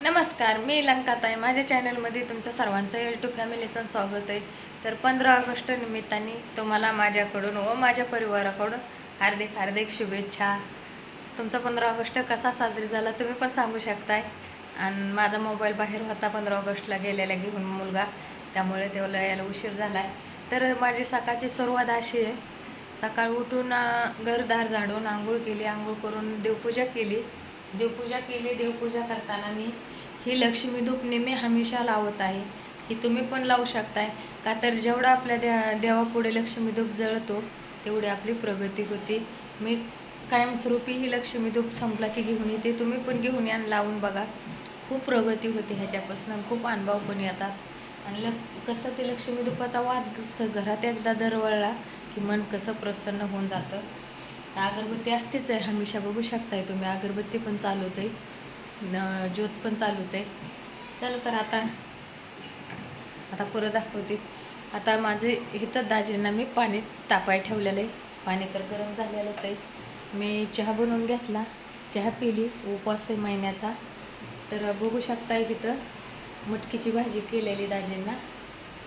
नमस्कार मी लंकाताई. माझ्या चॅनलमध्ये तुमचं सर्वांचं युट्यूब फॅमिलीचं स्वागत आहे. तर पंधरा ऑगस्ट निमित्ताने तुम्हाला माझ्याकडून व माझ्या परिवाराकडून हार्दिक हार्दिक शुभेच्छा. तुमचा पंधरा ऑगस्ट कसा साजरी झाला तुम्ही पण सांगू शकताय. आणि माझा मोबाईल बाहेर होता पंधरा ऑगस्टला गेलेला घेऊन मुलगा. त्यामुळे तेवढा यायला उशीर झाला आहे तर माझी सकाळची सुरुवात अशी आहे. सकाळ उठून घरदार झाडून आंघोळ केली. आंघोळ करून देवपूजा केली. देवपूजा केली देवपूजा करताना मी ही लक्ष्मी धूप नेहमी हमेशा लावत आहे. ही तुम्ही पण लावू शकताय. का तर जेवढा आपल्या द्या देवापुढे लक्ष्मी धूप जळतो तेवढी आपली प्रगती होते. मी कायमस्वरूपी ही लक्ष्मी धूप संपला की घेऊन येते. तुम्ही पण घेऊन या आणि लावून बघा. खूप प्रगती होते ह्याच्यापासून खूप अनुभव पण येतात. आणि ल कसं ते लक्ष्मी धुपाचा वाद स घरात एकदा दरवळला की मन कसं प्रसन्न होऊन जातं. तर अगरबत्ती असतेच आहे. हमेशा बघू शकताय तुम्ही. अगरबत्ती पण चालूच आहे. न ज्योत पण चालूच आहे. चला तर आता आता परत दाखवते. आता माझे इथं दाजींना मी पाणी तापाय ठेवलेलं आहे. पाणी तर गरम झालेलंच आहे. मी चहा बनवून घेतला. चहा पिली. उपवास आहे महिन्याचा. तर बघू शकताय इथं मटकीची भाजी केलेली दाजींना.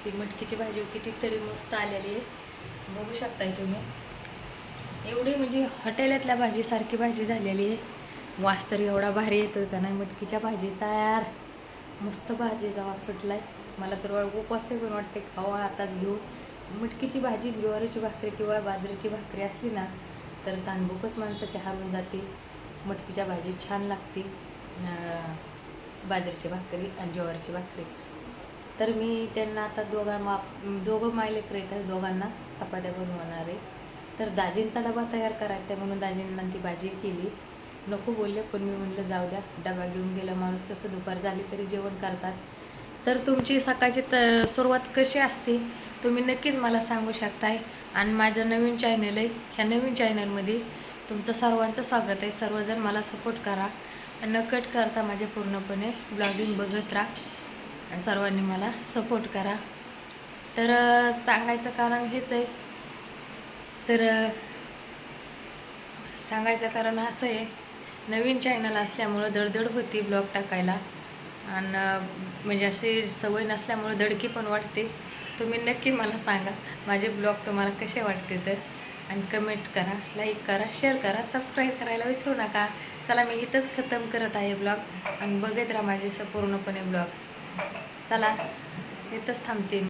ती मटकीची भाजी कितीतरी मस्त आलेली आहे. बघू शकताय तुम्ही. एवढी म्हणजे हॉटेलातल्या भाजीसारखी भाजी झालेली आहे. वास तर एवढा भारी येतो का नाही मटकीच्या भाजीचा यार. मस्त भाजीचा वास आहे मला तर उपवास पण वाटते खावा आताच घेऊ. मटकीची भाजी ज्वारीची भाकरी किंवा बाजरीची भाकरी असली ना तर तांबूकच माणसाची हारून जाते. मटकीच्या भाजी छान लागते. बाजरीची भाकरी आणि ज्वारीची भाकरी. तर मी त्यांना आता दोघां मा दोघं मायलेकर आहेत दोघांना चपात्या बनवणार आहे. तर दाजींचा डबा तयार करायचा आहे म्हणून दाजींना ती भाजी केली. नको बोलले पण मी म्हणलं जाऊ द्या डबा घेऊन गेला माणूस कसं दुपार झाली तरी जेवण करतात. तर तुमची सकाळची त सुरुवात कशी असते? तुम्ही नक्कीच मला सांगू शकताय. आणि माझं नवीन चॅनल आहे. ह्या नवीन चॅनलमध्ये तुमचं सर्वांचं स्वागत आहे. सर्वजण मला सपोर्ट करा. न कट करता माझे पूर्णपणे ब्लॉगिंग बघत राहा. आणि सर्वांनी मला सपोर्ट करा. तर सांगायचं कारण हेच आहे. तर सांगायचं कारण असं आहे नवीन चॅनल असल्यामुळं दडदड होती ब्लॉग टाकायला. आणि म्हणजे अशी सवय नसल्यामुळं दडकी पण वाटते. तुम्ही नक्की मला सांगा माझे ब्लॉग तुम्हाला कसे वाटते तर? आणि कमेंट करा लाईक करा शेअर करा सबस्क्राईब करायला विसरू नका. चला मी इथंच खतम करत आहे ब्लॉग आणि बघत राहा माझे स- पूर्णपणे ब्लॉग चला इथंच थांबते मी.